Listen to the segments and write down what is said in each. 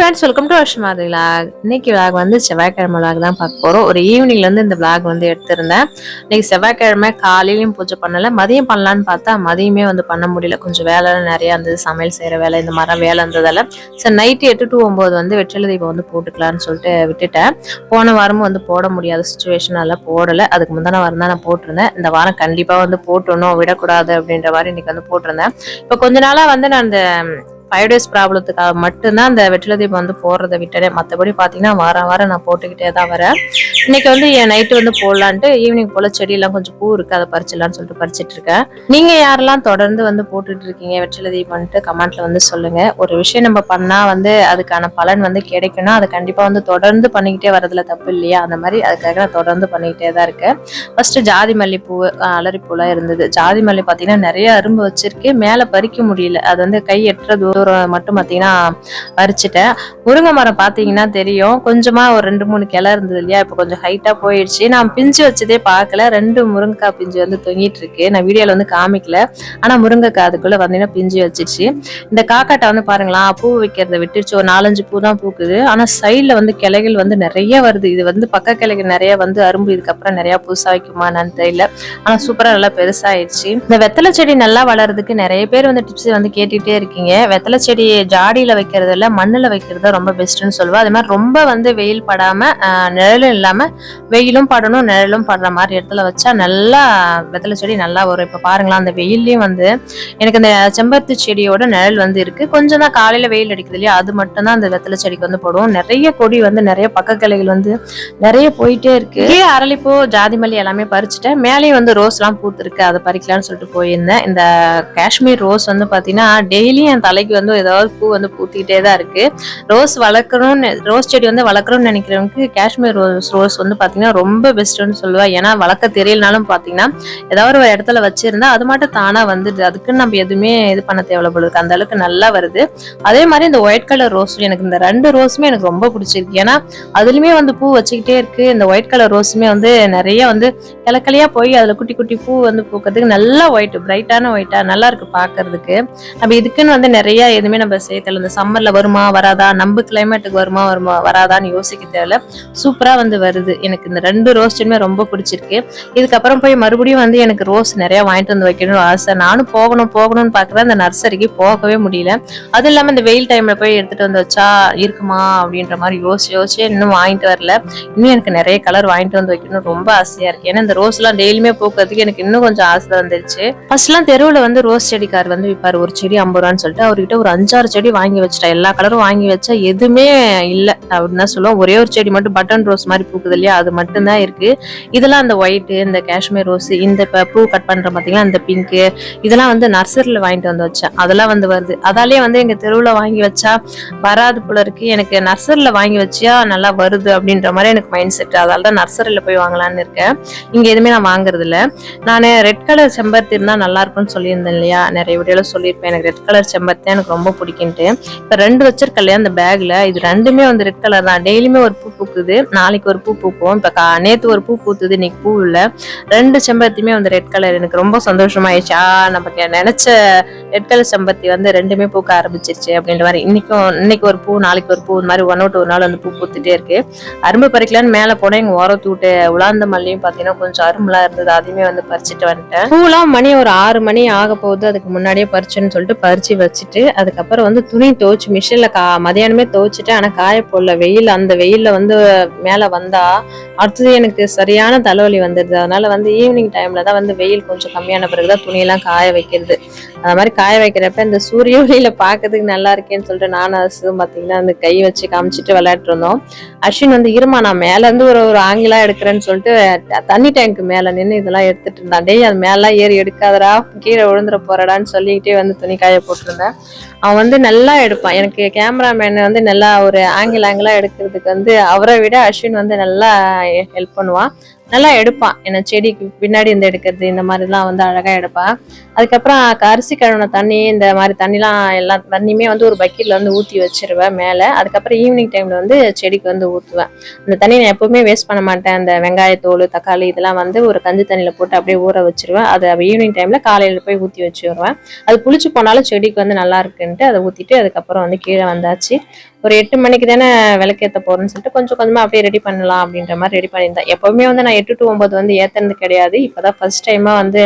Friends welcome to வருஷமா vlog இன்னைக்கு vlog வந்து செவ்வாய்க்கிழமை விலாக் தான் பார்க்க போகிறோம் ஒரு ஈவினிங்ல இருந்து இந்த விலாக் வந்து எடுத்திருந்தேன். இன்னைக்கு செவ்வாய்க்கிழமை காலையிலையும் பூஜை பண்ணலை மதியம் பண்ணலான்னு பார்த்தா மதியமே வந்து பண்ண முடியல. கொஞ்சம் வேலை நிறையா இருந்தது சமையல் செய்கிற வேலை இந்த மாதிரி வேலை இருந்ததால. சரி நைட்டு எட்டு டு ஒம்பது வந்து வெற்றில தீபம் வந்து போட்டுக்கலாம்னு சொல்லிட்டு விட்டுட்டேன். போன வாரமும் வந்து போட முடியாத சுச்சுவேஷன் எல்லாம் போடலை. அதுக்கு முந்தின வாரம் தான் நான் போட்டிருந்தேன். இந்த வாரம் கண்டிப்பாக வந்து போட்டணும் விடக்கூடாது அப்படின்ற மாதிரி இன்னைக்கு வந்து போட்டிருந்தேன். இப்போ கொஞ்ச நாளாக வந்து நான் இந்த ஃபைவ் டேஸ் ப்ராப்ளத்துக்காக மட்டும்தான் அந்த வெற்றில தீபம் வந்து போடுறத விட்டுறேன் மற்றபடி பார்த்தீங்கன்னா வாரம் வாரம் நான் போட்டுக்கிட்டே தான் வரேன். இன்னைக்கு வந்து என் நைட்டு வந்து போடலான்ட்டு ஈவினிங் போல செடியெல்லாம் கொஞ்சம் பூ இருக்கு அதை பறிச்சிடலாம்னு சொல்லிட்டு பறிச்சிட்டு இருக்கேன். நீங்க யாரெல்லாம் தொடர்ந்து வந்து போட்டுட்டு இருக்கீங்க வெற்றில தீபம்ட்டு கமெண்ட்ல வந்து சொல்லுங்க. ஒரு விஷயம் நம்ம பண்ணா வந்து அதுக்கான பலன் வந்து கிடைக்கணும். அதை கண்டிப்பா வந்து தொடர்ந்து பண்ணிக்கிட்டே வரதுல தப்பு இல்லையா? அந்த மாதிரி அதுக்காக நான் தொடர்ந்து பண்ணிக்கிட்டே தான் இருக்கேன். ஃபர்ஸ்ட் ஜாதி மல்லிப்பூ அலரிப்பூலாம் இருந்தது. ஜாதி மல்லி பார்த்தீங்கன்னா நிறைய அரும்பு வச்சிருக்கு. மேலே பறிக்க முடியல. அது வந்து கை எட்டுற தூரம் மட்டும் பார்த்தீங்கன்னா பறிச்சுட்டேன் முருங்கை மரம் பார்த்தீங்கன்னா தெரியும். கொஞ்சமாக ஒரு ரெண்டு மூணு கிளை இருந்தது இல்லையா? இப்போ கொஞ்சம் ஹைட்டாக போயிடுச்சு. நான் பிஞ்சு வச்சதே பார்க்கல. ரெண்டு முருங்கைக்காய் பிஞ்சு வந்து தொங்கிட்டு இருக்கு. நான் வீடியோவில் வந்து காமிக்கல. ஆனால் முருங்கைக்காய் அதுக்குள்ளே பார்த்தீங்கன்னா பிஞ்சு வச்சிருச்சு. இந்த காக்காட்டை வந்து பாருங்களா பூ வைக்கிறத விட்டுருச்சு. ஒரு நாலஞ்சு பூ தான் பூக்குது. ஆனால் சைடில் வந்து கிளைகள் வந்து நிறைய வருது. இது வந்து பக்க கிளைகள் நிறைய வந்து அரும்பு. இதுக்கப்புறம் நிறையா புதுசாக வைக்குமா என்னன்னு தெரியல. ஆனால் சூப்பராக நல்லா பெருசாகிடுச்சு இந்த வெத்தலை செடி நல்லா வளர்றதுக்கு நிறைய பேர் வந்து டிப்ஸ் வந்து கேட்டுகிட்டே இருக்கீங்க. வெத்தலை செடி ஜாடியில வைக்கிறது இல்லை மண்ணில் வைக்கிறது தான் ரொம்ப பெஸ்ட்னு சொல்லுவேன் அதே மாதிரி ரொம்ப வந்து வெயில் படாமல் நிழலும் இல்லாமல் வெயிலும் படணும் நிழலும் படுற மாதிரி இடத்துல வச்சா நல்லா வெத்தலை செடி நல்லா வரும். இப்போ பாருங்களா அந்த வெயில்லயும் வந்து எனக்கு இந்த செம்பருத்தி செடியோட நிழல் வந்து இருக்கு. கொஞ்சம் தான் காலையில் வெயில் அடிக்குது இல்லையா? அது மட்டும்தான் அந்த வெத்தலை செடிக்கு வந்து போடுவோம் நிறைய கொடி வந்து நிறைய பக்க கிளைகள் வந்து நிறைய போயிட்டே இருக்கு. அரளிப்பூ ஜாதி மல்லி எல்லாமே பறிச்சுட்டேன். மேலேயும் வந்து ரோஸ் எல்லாம் அதை பறிக்கலாம்னு சொல்லிட்டு போயிருந்தேன். இந்த காஷ்மீர் ரோஸ் வந்து பார்த்தீங்கன்னா டெய்லியும் என் தலைக்கு வந்து ஏதாவது பூ வந்து பூத்திக்கிட்டே தான் இருக்கு. ரோஸ் வளர்க்கணும்னு ரோஸ் செடி வந்து வளர்க்கணும்னு நினைக்கிறவங்களுக்கு காஷ்மீர் ரோஸ் ரோஸ் வந்து பாத்தீங்கன்னா ரொம்ப பெஸ்ட்னு சொல்லுவேன் ஏன்னா வளர்க்க தெரியலனாலும் பாத்தீங்கன்னா ஏதாவது ஒரு இடத்துல வச்சிருந்தா அது மட்டும் தானா வந்துடுது. அதுக்குன்னு நம்ம எதுவுமே இது பண்ண தேவைப்படுது அந்த அளவுக்கு நல்லா வருது. அதே மாதிரி இந்த ஒயிட் கலர் ரோஸ் எனக்கு இந்த ரெண்டு ரோஸுமே எனக்கு ரொம்ப பிடிச்சிருக்கு. ஏன்னா அதுலயுமே வந்து பூ வச்சுக்கிட்டே இருக்கு. இந்த ஒயிட் கலர் ரோஸுமே வந்து நிறைய வந்து கிளக்கலையா போய் அதுல குட்டி குட்டி பூ வந்து பூக்கிறதுக்கு நல்லா ஒயிட் பிரைட்டான ஒயிட்டா நல்லா இருக்கு பாக்குறதுக்கு. நம்ம இதுக்குன்னு வந்து நிறைய எதுவுமே நம்ம சேர்த்தல இந்த சம்மர்ல வருமா வராதா நம்ம கிளைமேட்டுக்கு வருமா வருமா வராதான்னு யோசிக்க தேவையில்ல. சூப்பரா வந்து வருது. எனக்கு இந்த ரெண்டு ரோஸ் செடியுமே ரொம்ப பிடிச்சிருக்கு. இதுக்கப்புறம் போய் மறுபடியும் வந்து எனக்கு ரோஸ் நிறைய வாங்கிட்டு வந்து வைக்கணும்னு ஆசை. நானும் போகணும் போகணும்னு பாக்குறேன் அந்த நர்சரிக்கு போகவே முடியல. அது இல்லாம இந்த வெயில் டைம்ல போய் எடுத்துட்டு வந்து வச்சா இருக்குமா அப்படின்ற மாதிரி யோசிச்சு யோசிச்சு இன்னும் வாங்கிட்டு வரல. இன்னும் எனக்கு நிறைய கலர் வாங்கிட்டு வந்து வைக்கணும் ரொம்ப ஆசையா இருக்கு. ஏன்னா இந்த ரோஸ் எல்லாம் டெய்லியுமே போக்குறதுக்கு எனக்கு இன்னும் கொஞ்சம் ஆசை வந்துருச்சு. ஃபர்ஸ்ட் எல்லாம் தெருவுல வந்து ரோஸ் செடிக்கார் வந்து விற்பாரு ஒரு செடி ஐம்பது ரூபான்னு சொல்லிட்டு அவர்கிட்ட ஒரு அஞ்சாறு செடி வாங்கி வச்சிட்டேன் எல்லா கலரும் வாங்கி வச்சா எதுவுமே இல்லை. அப்படின்னு தான் சொல்லுவோம். ஒரே ஒரு செடி மட்டும் பட்டன் ரோஸ் மாதிரி பூக்குது இல்லையா அது மட்டும்தான் இருக்கு. இதெல்லாம் அந்த ஒயிட்டு இந்த காஷ்மீர் ரோஸ் இந்த பூ கட் பண்ற பாத்தீங்களா இந்த பிங்க் இதெல்லாம் வந்து நர்சரியில வாங்கிட்டு வந்து வச்சேன். அதெல்லாம் வந்து வருது. அதாலேயே வந்து எங்க தெருவில் வாங்கி வச்சா வராது போல இருக்கு. எனக்கு நர்சரியில வாங்கி வச்சியா நல்லா வருது அப்படின்ற மாதிரி எனக்கு மைண்ட் செட் அதனால தான் நர்சரியில போய் வாங்கலாம்னு இருக்கேன். இங்க எதுவுமே நான் வாங்குறது இல்லை. நான் ரெட் கலர் செம்பருத்தி இருந்தா நல்லா இருக்கும்னு சொல்லியிருந்தேன் இல்லையா நிறைய வீடியோல சொல்லியிருப்பேன். எனக்கு ரெட் கலர் செம்பருத்தி எனக்கு ரொம்ப பிடிக்குன்ட்டு. இப்போ ரெண்டு வச்சிருக்க இல்லையா அந்த பேக்ல? இது ரெண்டுமே வந்து ரெட் கலர் தான். டெய்லியுமே ஒரு பூ பூக்குது. நாளைக்கு ஒரு பூ பூக்கும். இப்போ கா- நேற்று ஒரு பூ பூத்துது இன்னைக்கு பூ இல்லை. ரெண்டு செம்பருத்தியுமே வந்து ரெட் கலர் எனக்கு ரொம்ப சந்தோஷமாயிடுச்சா. ஆ நமக்கு நினைச்ச ரெட் கலர் செம்பருத்தி வந்து ரெண்டுமே பூக்க ஆரம்பிச்சிருச்சு அப்படின்ற மாதிரி இன்னைக்கும் இன்னைக்கு ஒரு பூ நாளைக்கு ஒரு பூ இந்த மாதிரி ஒன் ஒரு நாள் வந்து பூ பூத்துட்டே இருக்கு. அரும்பு பறிக்கலான்னு மேலே போனால் எங்கள் ஓரத்து விட்டு உலாந்த மல்லியும் பார்த்தீங்கன்னா கொஞ்சம் அரும்புலாம் இருந்தது. அதையுமே வந்து பறிச்சுட்டு வந்துட்டேன். பூலாம் மணி ஒரு ஆறு மணி ஆக போகுது அதுக்கு முன்னாடியே பறிச்சுன்னு சொல்லிட்டு பறிச்சு வச்சுட்டு அதுக்கப்புறம் வந்து துணி துவைச்சு மிஷினில் கா மதியானமே துவைச்சிட்டேன். ஆனால் காய போடல வெயில் அந்த வெயிலில் வந்து மேலே வந்தால் அடுத்தது எனக்கு சரியான தலைவலி வந்துடுது. அதனால வந்து ஈவினிங் டைமில் தான் வந்து வெயில் கொஞ்சம் கம்மியான பிறகு தான் துணியெல்லாம் காய வைக்கிறது. அது மாதிரி காய வைக்கிறப்ப இந்த சூரிய ஒளியில் பார்க்கறதுக்கு நல்லா இருக்கேன்னு சொல்லிட்டு நானும் அசும் பார்த்தீங்கன்னா அந்த கை வச்சு காமிச்சிட்டு விளையாட்டு இருந்தோம். அஸ்வின் வந்து இருமா நான் மேலேருந்து ஒரு ஒரு ஆங்கிலாக எடுக்கிறேன்னு சொல்லிட்டு தண்ணி டேங்க்கு மேலே நின்று இதெல்லாம் எடுத்துட்டு இருந்தான். டேய் அது மேலாம் ஏறி எடுக்காதடா. கீழே விழுந்துற போறடான்னு சொல்லிக்கிட்டே வந்து துணி காய போட்டிருந்தேன். அவன் வந்து நல்லா எடுப்பான். எனக்கு கேமராமேன் வந்து நல்லா ஒரு ஆங்கிள் ஆங்கிளா எடுக்கிறதுக்கு வந்து அவரை விட அஸ்வின் வந்து நல்லா ஹெல்ப் பண்ணுவான். நல்லா எடுப்பான் ஏன்னா செடிக்கு பின்னாடி இருந்து எடுக்கிறது இந்த மாதிரிலாம் வந்து அழகாக எடுப்பான் அதுக்கப்புறம் அரிசி கழுவின தண்ணி இந்த மாதிரி தண்ணிலாம் எல்லா தண்ணியுமே வந்து ஒரு பக்கெட்டில் வந்து ஊற்றி வச்சிருவேன் மேலே. அதுக்கப்புறம் ஈவினிங் டைமில் வந்து செடிக்கு வந்து ஊற்றுவேன் அந்த தண்ணி நான் எப்பவுமே வேஸ்ட் பண்ண மாட்டேன். அந்த வெங்காயத்தோல் தக்காளி இதெல்லாம் வந்து ஒரு கஞ்சி தண்ணியில் போட்டு அப்படியே ஊற வச்சிருவேன் அதை ஈவினிங் டைமில் காலையில் போய் ஊற்றி வச்சு வருவேன் அது புளிச்சு போனாலும் செடிக்கு வந்து நல்லா இருக்குன்ட்டு அதை ஊற்றிட்டு அதுக்கப்புறம் வந்து கீழே வந்தாச்சு. ஒரு எட்டு மணிக்கு தானே விளக்கேற்ற போறேன்னு சொல்லிட்டு கொஞ்சம் கொஞ்சமா அப்படியே ரெடி பண்ணலாம் அப்படின்ற மாதிரி ரெடி பண்ணியிருந்தேன். எப்பவுமே வந்து நான் எட்டு டு ஒன்பது வந்து ஏத்துனது கிடையாது. இப்பதான் ஃபர்ஸ்ட் டைமா வந்து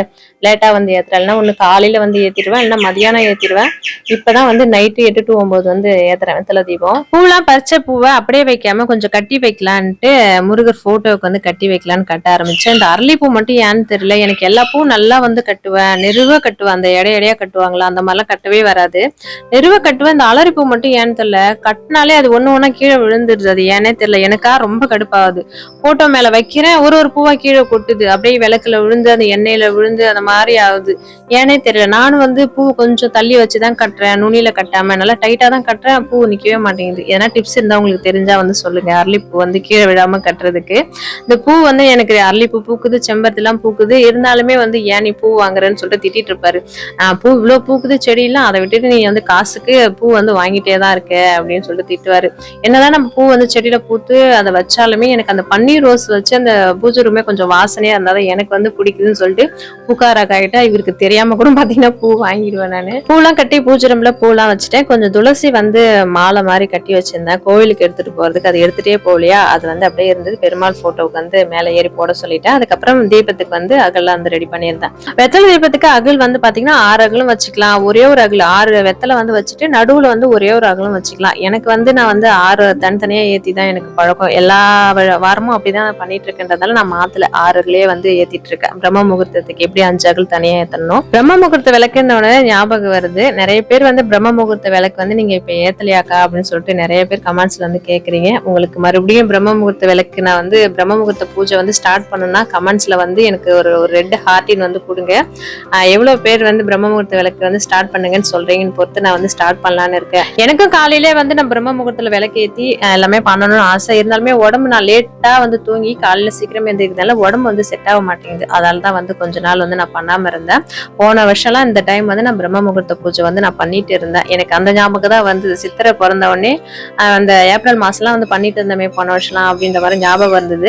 லேட்டா வந்து ஏத்துறேன். இல்லைன்னா ஒன்று காலையில வந்து ஏத்திடுவேன் இல்லைன்னா மதியானம் ஏத்திடுவேன். இப்பதான் வந்து நைட்டு எட்டு டு ஒன்பது வந்து ஏத்துறேன் வெத்தலை தீபம். பூலாம் பறிச்ச பூவை அப்படியே வைக்காம கொஞ்சம் கட்டி வைக்கலான்ட்டு முருகர் போட்டோவுக்கு வந்து கட்டி வைக்கலான்னு கட்ட ஆரம்பிச்சேன். இந்த அரளிப்பூ மட்டும் ஏன்னு தெரியல. எனக்கு எல்லா பூவும் நல்லா வந்து கட்டுவேன். நெருவ கட்டுவேன். அந்த எடை எடையா கட்டுவாங்களா அந்த மாதிரிலாம் கட்டவே வராது. நெருவ கட்டுவேன். இந்த அலரிப்பூ மட்டும் ஏன்னு தெரியல. கட்டினாலே அது ஒன்று ஒன்றா கீழே விழுந்துடுது அது ஏனே தெரியல. எனக்கா ரொம்ப கடுப்பாகுது. ஃபோட்டோ மேலே வைக்கிறேன். ஒரு ஒரு பூவா கீழே கொட்டுது. அப்படியே விளக்குல விழுந்து அந்த எண்ணெயில் விழுந்து அந்த மாதிரி ஆகுது. ஏனே தெரியல. நானும் வந்து பூ கொஞ்சம் தள்ளி வச்சு தான் கட்டுறேன். நுனியில் கட்டாமல் நல்லா டைட்டாக தான் கட்டுறேன். பூ நிற்கவே மாட்டேங்குது. எதனா டிப்ஸ் இருந்தால் உங்களுக்கு தெரிஞ்சால் வந்து சொல்லுங்கள் அரளிப்பூ வந்து கீழே விழாமல் கட்டுறதுக்கு. இந்த பூ வந்து எனக்கு அரளிப்பூ பூக்குது செம்பருத்திலாம் பூக்குது. இருந்தாலுமே வந்து ஏன் நீ பூ வாங்குறேன்னு சொல்லிட்டு திட்டிட்டு இருப்பாரு. பூ இவ்வளோ பூக்குது செடியெல்லாம் அதை விட்டுட்டு நீ வந்து காசுக்கு பூ வந்து வாங்கிட்டே தான் இருக்க அப்படின்னு சொல்லி சொல்லிட்டு திட்டுவாரு. என்னதான் நம்ம பூ வந்து செடியில பூத்து அதை வச்சாலுமே எனக்கு அந்த பன்னீர் ரோஸ் வச்சு அந்த பூஜை ரூமே கொஞ்சம் வாசனையா இருந்தாதான் எனக்கு வந்து பிடிக்குதுன்னு சொல்லிட்டு பூக்காராக் இவருக்கு தெரியாம கூட பாத்தீங்கன்னா பூ வாங்கிடுவேன் நான். பூலாம் கட்டி பூஜை ரூம்ல பூலாம் வச்சுட்டேன். கொஞ்சம் துளசி வந்து மாலை மாதிரி கட்டி வச்சிருந்தேன். கோவிலுக்கு எடுத்துட்டு போறதுக்கு அது எடுத்துட்டே போகலையா? அது வந்து அப்படியே இருந்தது. பெருமாள் போட்டோவுக்கு வந்து மேலே ஏறி போட சொல்லிட்டேன். அதுக்கப்புறம் தீபத்துக்கு வந்து அகல்லாம் வந்து ரெடி பண்ணியிருந்தேன். வெத்தலை தீபத்துக்கு அகல் வந்து பாத்தீங்கன்னா ஆறு அகலும் வச்சுக்கலாம். ஒரே ஒரு அகல். ஆறு வெத்தலை வந்து வச்சுட்டு நடுவுல வந்து ஒரே ஒரு அகலும் வச்சுக்கலாம். எனக்கு எனக்கு வந்து நான் வந்து ஆறு தனித்தனியாக ஏற்றி தான் எனக்கு பழக்கம். எல்லா வாரமும் வாரமும் அப்படிதான் பண்ணிட்டு இருக்கேன்றதால நான் மாத்துல. ஆறுகளே வந்து ஏற்றிட்டு இருக்கேன் பிரம்ம முகூர்த்தத்துக்கு எப்படி அஞ்சு அகல் தனியாக ஏற்றணும் பிரம்ம முகூர்த்த விளக்குன்ற உடனே ஞாபகம் வருது. நிறைய பேர் வந்து பிரம்ம முகூர்த்த விளக்கு வந்து நீங்கள் இப்போ ஏற்றலையாக்கா அப்படின்னு சொல்லிட்டு நிறைய பேர் கமெண்ட்ஸில் வந்து கேட்குறீங்க உங்களுக்கு மறுபடியும் பிரம்ம முகூர்த்த விளக்கு நான் வந்து பிரம்ம முகூர்த்த பூஜை வந்து ஸ்டார்ட் பண்ணணும்னா கமெண்ட்ஸில் வந்து எனக்கு ஒரு ஒரு ரெட் ஹார்ட்டின் வந்து கொடுங்க. எவ்வளோ பேர் வந்து பிரம்ம முகூர்த்த விளக்கு வந்து ஸ்டார்ட் பண்ணுங்கன்னு சொல்கிறீங்கன்னு பொறுத்து நான் வந்து ஸ்டார்ட் பண்ணலான்னு இருக்கேன். எனக்கும் காலையிலே வந்து நம்ம பிரம்ம முகூர்த்தத்துல விளக்கு எல்லாமே பண்ணணும்னு ஆசை. இருந்தாலுமே உடம்பு நான் லேட்டா வந்து தூங்கி காலையில சீக்கிரம் எந்திரிக்கிறதால உடம்பு வந்து செட் ஆக மாட்டேங்குது. அதால தான் வந்து கொஞ்ச நாள் வந்து நான் பண்ணாம இருந்தேன். போன வருஷம்லாம் இந்த டைம் வந்து நான் பிரம்ம முகூர்த்த பூஜை வந்து நான் பண்ணிட்டு இருந்தேன். எனக்கு அந்த ஞாபகம் தான் வந்து சித்திரை பிறந்த உடனே அந்த ஏப்ரல் மாசம்லாம் வந்து பண்ணிட்டு இருந்தமே போன வருஷம்லாம் அப்படின்ற மாதிரி ஞாபகம் வந்தது.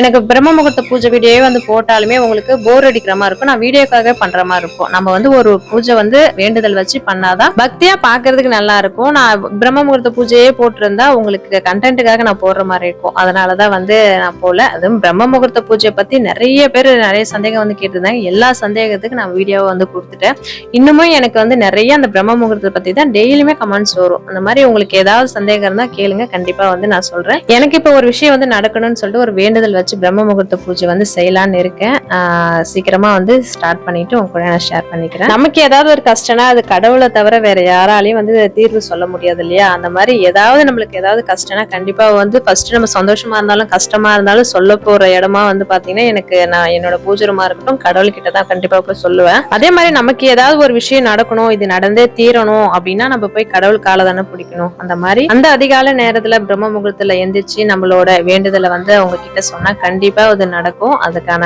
எனக்கு பிரம்ம முகூர்த்த பூஜை வீடியோவே வந்து போட்டாலுமே உங்களுக்கு போர் அடிக்கிற மாதிரி இருக்கும். நான் வீடியோக்காக பண்ற மாதிரி இருக்கும். நம்ம வந்து ஒரு பூஜை வந்து வேண்டுதல் வச்சு பண்ணாதான் பக்தியா பாக்குறதுக்கு நல்லா இருக்கும். நான் பிரம்ம முகூர்த்த பூஜையே போட்டிருந்தா உங்களுக்கு கண்டென்ட்டுக்காக நான் போடுற மாதிரி இருக்கும். அதனாலதான் வந்து நான் போல. அதுவும் பிரம்ம முகூர்த்த பூஜையை பத்தி நிறைய பேர் நிறைய சந்தேகம் வந்து கேட்டிருந்தாங்க. எல்லா சந்தேகத்துக்கு நான் வீடியோவை வந்து கொடுத்துட்டேன். இன்னுமும் எனக்கு வந்து நிறைய அந்த பிரம்ம முகூர்த்தத்தை பத்தி தான் டெய்லியுமே கமெண்ட்ஸ் வரும். அந்த மாதிரி உங்களுக்கு ஏதாவது சந்தேகம் இருந்தா கேளுங்க. கண்டிப்பா வந்து நான் சொல்றேன். எனக்கு இப்போ ஒரு விஷயம் வந்து நடக்கணும்னு சொல்லிட்டு ஒரு வேண்டுதல் வச்சு பிரம்ம முகூர்த்த பூஜை வந்து செய்யலான்னு இருக்கேன். சீக்கிரமாக சீக்கிரமா வந்து ஸ்டார்ட் பண்ணிட்டு உங்க கூட நான் ஷேர் பண்ணிக்கிறேன். நமக்கு ஏதாவது ஒரு கஷ்டம்னா அது கடவுளை தவிர வேற யாராலையும் வந்து தீர்வு சொல்ல முடியாது இல்லையா? அந்த மாதிரி ஏதாவது நம்மளுக்கு ஏதாவது கஷ்டம்னா கண்டிப்பாக வந்து ஃபர்ஸ்ட் நம்ம சந்தோஷமா இருந்தாலும் கஷ்டமா இருந்தாலும் சொல்ல போற இடமா வந்து பாத்தீங்கன்னா எனக்கு நான் என்னோட பூஜரமா இருக்கட்டும் கடவுள்கிட்ட தான் கண்டிப்பா போய் சொல்லுவேன். அதே மாதிரி நமக்கு ஏதாவது ஒரு விஷயம் நடக்கணும் இது நடந்தே தீரணும் அப்படின்னா நம்ம போய் கடவுள் கால தானே பிடிக்கணும். அந்த மாதிரி அந்த அதிகால நேரத்துல பிரம்ம முகூர்த்தத்துல எந்திரிச்சு நம்மளோட வேண்டுதலை வந்து அவங்க கிட்ட சொன்னா கண்டிப்பா அது நடக்கும். அதுக்கான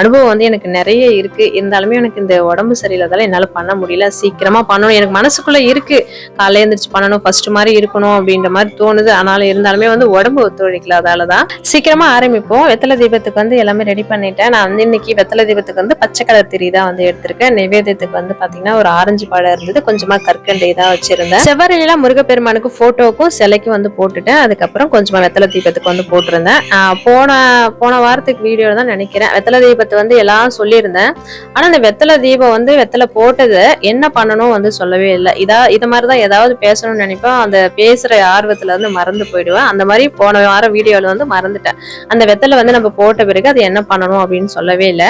அனுபவம் வந்து எனக்கு நிறைய இருக்கு. இருந்தாலுமே எனக்கு இந்த உடம்பு சரியில்லாதால என்னால பண்ண முடியல. சீக்கிரமா பண்ணணும். எனக்கு மனசுக்குள்ள இருக்கு. காலையில எழுந்திரிச்சு பண்ணணும். ஃபர்ஸ்ட் மாதிரி இருக்கணும் அப்படின்ற மாதிரி தோணுது. ஆனாலும் இருந்தாலுமே வந்து உடம்பு ஒத்துழைக்கல அதாலதான் சீக்கிரமா ஆரம்பிப்போம். வெத்தலை தீபத்துக்கு வந்து எல்லாமே ரெடி பண்ணிட்டேன். நான் வந்து இன்னைக்கு வெத்தலை தீபத்துக்கு வந்து பச்சை கலர் திரி தான் வந்து எடுத்திருக்கேன். நைவேத்தியத்துக்கு வந்து பாத்தீங்கன்னா ஒரு ஆரஞ்சு பழம் இருந்தது. கொஞ்சமா கற்கண்டை தான் வச்சிருந்தேன். செவ்வரையில முருகப்பெருமானுக்கு போட்டோக்கும் சிலைக்கும் வந்து போட்டுட்டேன். அதுக்கப்புறம் கொஞ்சமா வெத்தலை தீபத்துக்கு வந்து போட்டிருந்தேன். போன போன வாரத்துக்கு வீடியோ தான் நினைக்கிறேன். வெத்தலை தீபத்தை வந்து எல்லாம் சொல்லியிருந்தேன். ஆனால் அந்த வெத்தலை தீபம் வந்து வெத்தலை போட்டது என்ன பண்ணணும் வந்து சொல்லவே இல்லை. இதா இது மாதிரி தான் ஏதாவது பேசணும்னு நினைப்பேன். அந்த பேசுகிற ஆர்வத்துல வந்து மறந்து போயிடுவேன். அந்த மாதிரி போன வாரம் வீடியோவில் வந்து மறந்துட்டேன். அந்த வெத்தலை வந்து நம்ம போட்ட பிறகு அது என்ன பண்ணணும் அப்படின்னு சொல்லவே இல்லை.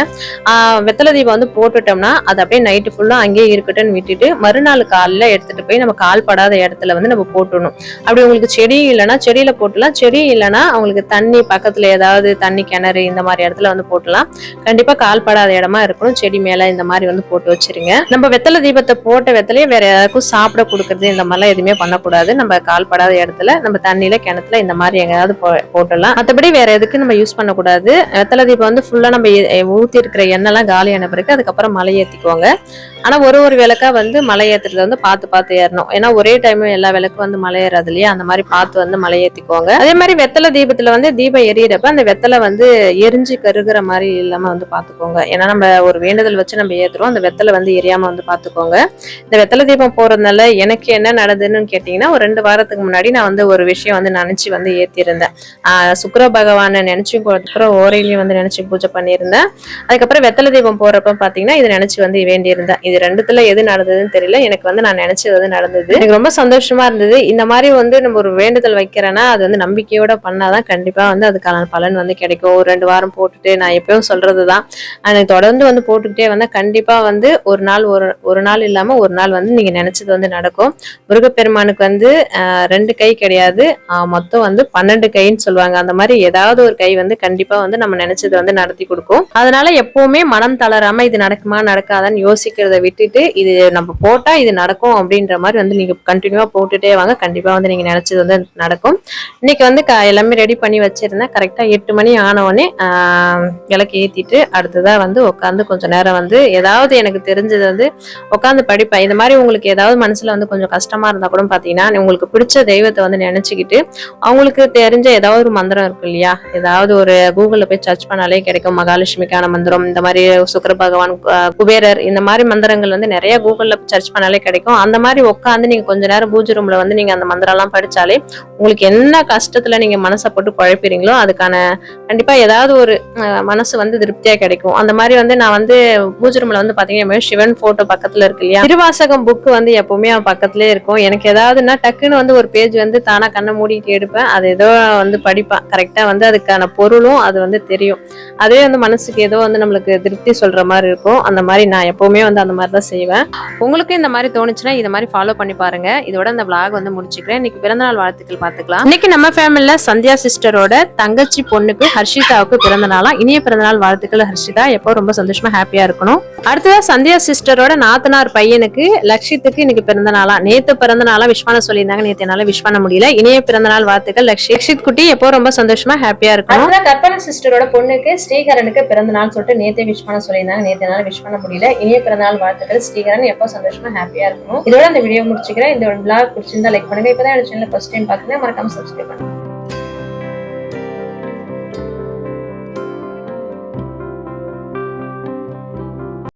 வெத்தலை தீபம் வந்து போட்டுட்டோம்னா அது அப்படியே நைட்டு ஃபுல்லாக அங்கேயே இருக்கட்டும்னு விட்டுட்டு மறுநாள் காலையில் எடுத்துட்டு போய் நம்ம கால் படாத இடத்துல வந்து நம்ம போட்டுடணும் அப்படி உங்களுக்கு செடி இல்லைன்னா செடியில் போட்டுலாம். செடி இல்லைன்னா அவங்களுக்கு தண்ணி பக்கத்தில் ஏதாவது தண்ணி கிணறு இந்த மாதிரி இடத்துல வந்து போட்டுலாம். கண்டிப்பா கால் படாத இடமா இருக்கணும். செடி மேல இந்த மாதிரி வந்து போட்டு வச்சிருங்க. நம்ம வெத்தலை தீபத்தை போட்ட வெத்தலையே வேற யாருக்கும் சாப்பிட கொடுக்கறது இந்த மாதிரிலாம் எதுவுமே பண்ணக்கூடாது. நம்ம கால் படாத இடத்துல நம்ம தண்ணியில கிணத்துல இந்த மாதிரி எங்கேயாவது போ- போட்டுடலாம். மற்றபடி வேற எதுக்கு நம்ம யூஸ் பண்ணக்கூடாது. வெத்தலை தீபம் வந்து ஃபுல்லா நம்ம எ- ஊத்தி இருக்கிற எண்ணெய்லாம் காலியான பிறகு அதுக்கப்புறம் மலை ஏத்திக்குவாங்க ஆனா ஒரு ஒரு விளக்கா வந்து மலை ஏத்துறது வந்து பார்த்து பார்த்து ஏறணும். ஏன்னா ஒரே டைம் எல்லா விளக்கும் வந்து மலை ஏறது இல்லையா? அந்த மாதிரி பார்த்து வந்து மலை ஏத்திக்குவாங்க அதே மாதிரி வெத்தலை தீபத்துல வந்து தீபம் எரியறப்ப அந்த வெத்தலை வந்து எரிஞ்சு கருகிற மாதிரி இல்லாம வந்து பார்த்துக்கோங்க ஏன்னா நம்ம ஒரு வேண்டுதல் வச்சு நம்ம ஏற்றுறோம் அந்த வெத்தலை வந்து எரியாம வந்து பார்த்துக்கோங்க இந்த வெத்தலை தீபம் போறதுனால எனக்கு என்ன நடந்ததுன்னு கேட்டிங்கன்னா ஒரு ரெண்டு வாரத்துக்கு முன்னாடி நான் வந்து ஒரு விஷயம் வந்து நினச்சி வந்து ஏற்றிருந்தேன் சுக்கர பகவானை நினச்சி அப்புறம் ஓரையிலையும் வந்து நினச்சி பூஜை பண்ணியிருந்தேன். அதுக்கப்புறம் வெத்தலை தீபம் போறப்ப பார்த்தீங்கன்னா இதை நினச்சி வந்து வேண்டியிருந்தேன். இது ரெண்டுத்துல எது நடந்ததுன்னு தெரியல. எனக்கு வந்து நான் நினைச்சது வந்து நடந்தது. எனக்கு ரொம்ப சந்தோஷமா இருந்தது. இந்த மாதிரி வந்து நம்ம ஒரு வேண்டுதல் வைக்கிறேன்னா அது வந்து நம்பிக்கையோட பண்ணாதான் கண்டிப்பா வந்து அதுக்கான பலன் வந்து கிடைக்கும். ஒரு ரெண்டு வாரம் போட்டுட்டு நான் எப்பயும் சொல்றதுதான் எனக்கு தொடர்ந்து வந்து போட்டுக்கிட்டே வந்தால் கண்டிப்பா வந்து ஒரு நாள் ஒரு ஒரு நாள் இல்லாம ஒரு நாள் வந்து நீங்க நினைச்சது வந்து நடக்கும். முருகப்பெருமானுக்கு வந்து ஆஹ், ரெண்டு கை கிடையாது. ஆஹ், மொத்தம் வந்து பன்னெண்டு கைன்னு சொல்லுவாங்க. அந்த மாதிரி ஏதாவது ஒரு கை வந்து கண்டிப்பா வந்து நம்ம நினைச்சது வந்து நடத்தி கொடுக்கும். அதனால எப்போவுமே மனம் தளராம இது நடக்குமா நடக்காதான்னு யோசிக்கிறத விட்டுட்டு இது நம்ம போட்டா இது நடக்கும் அப்படின்ற மாதிரி வந்து நீங்க கண்டினியூவா போட்டுட்டே வாங்க. கண்டிப்பா வந்து நீங்க நினைச்சது வந்து நடக்கும். இன்னைக்கு வந்து க- எல்லாமே ரெடி பண்ணி வச்சிருந்தேன். கரெக்டா எட்டு மணி ஆன உடனே ஆஹ், விளக்கு அடுத்ததாக அடுத்ததா வந்து உட்காந்து கொஞ்ச நேரம் வந்து ஏதாவது எனக்கு தெரிஞ்சது வந்து உட்காந்து படிப்பேன். இந்த மாதிரி உங்களுக்கு ஏதாவது மனசில் வந்து கொஞ்சம் கஷ்டமா இருந்தால் கூட பாத்தீங்கன்னா உங்களுக்கு பிடிச்ச தெய்வத்தை வந்து நினச்சிக்கிட்டு அவங்களுக்கு தெரிஞ்ச ஏதாவது ஒரு மந்திரம் இருக்கு இல்லையா? ஏதாவது ஒரு கூகுளில் போய் சர்ச் பண்ணாலே கிடைக்கும். மகாலட்சுமிக்கான மந்திரம் இந்த மாதிரி சுக்கர பகவான் குபேரர் இந்த மாதிரி மந்திரங்கள் வந்து நிறைய கூகுளில் சர்ச் பண்ணாலே கிடைக்கும். அந்த மாதிரி உட்காந்து நீங்க கொஞ்ச நேரம் பூஜை ரூம்ல வந்து நீங்க அந்த மந்திரம் எல்லாம் படிச்சாலே உங்களுக்கு என்ன கஷ்டத்துல நீங்க மனசை போட்டு குழப்பிறீங்களோ அதுக்கான கண்டிப்பா ஏதாவது ஒரு மனசு வந்து திருப்தியா கிடைக்கும். அந்த மாதிரி வந்து நான் வந்து பூஜை ரூம்ல வந்து பாத்தீங்கன்னா சிவன் போட்டோ பக்கத்துல இருக்கு இல்லையா? திருவாசகம் புக் வந்து எப்பவுமே அவன் பக்கத்துலயே இருக்கும். எனக்கு ஏதாவதுன்னா டக்குன்னு வந்து ஒரு பேஜ் வந்து தானா கண்ணை மூடிட்டு எடுப்பேன். அது ஏதோ வந்து படிப்பேன். கரெக்டா வந்து அதுக்கான பொருளும் அது வந்து தெரியும். அதே வந்து மனசுக்கு ஏதோ வந்து நம்மளுக்கு திருப்தி சொல்ற மாதிரி இருக்கும். அந்த மாதிரி நான் எப்பவுமே வந்து அந்த மாதிரி தான் செய்வேன். உங்களுக்கு இந்த மாதிரி தோணுச்சுன்னா இதை மாதிரி ஃபாலோ பண்ணி பாருங்க. இதோட இந்த விளாக் வந்து முடிச்சுக்கிறேன். இன்னைக்கு பிறந்தநாள் வாழ்த்துக்கள் பார்த்துக்கலாம். இன்னைக்கு நம்ம ஃபேமிலியில் சந்தியா சிஸ்டரோட தங்கச்சி பொண்ணுக்கு ஹர்ஷிதாவுக்கு பிறந்த நாளா? இனிய பிறந்தநாள் வாழ்த்துக்கள் ஹர்ஷிதா. எப்போ ரொம்ப சந்தோஷமா ஹாப்பியா இருக்கணும். அடுத்ததா சந்தியா சிஸ்டரோட நாத்தனார் பையனுக்கு லக்ஷித்துக்கு இன்னைக்கு பிறந்த நாளா. நேத்து பிறந்த நாளா விஷ் பண்ண சொல்லியிருந்தாங்க. நேத்து என்னால விஷ் பண்ண முடியல. இனிய பிறந்த நாள் வாழ்த்துக்கள் லக்ஷி லக்ஷித் குட்டி எப்போ ரொம்ப சந்தோஷமா ஹாப்பியா இருக்கும் கற்பனை சிஸ்டரோட பொண்ணுக்கு ஸ்ரீகரனுக்கு பிறந்த நாள் சொல்லிட்டு நேத்தே விஷ் பண்ண சொல்லியிருந்தாங்க. நேத்து என்னால விஷ் பண்ண முடியல. இனிய பிறந்த நாள் வாழ்த்துக்கள். ஸ்ரீகரன் எப்போ சந்தோஷமா ஹாப்பியா இருக்கணும். இதோட இந்த வீடியோ முடிச்சுக்கிறேன். இந்த vlog பிடிச்சிருந்தா லைக் பண்ணுங்க. இப்பதான் என்னோட சேனல் ஃபர்ஸ்ட் டைம் பாக்குறேன் மறக்காம சப்ஸ்கிரைப் பண்ணுங்க.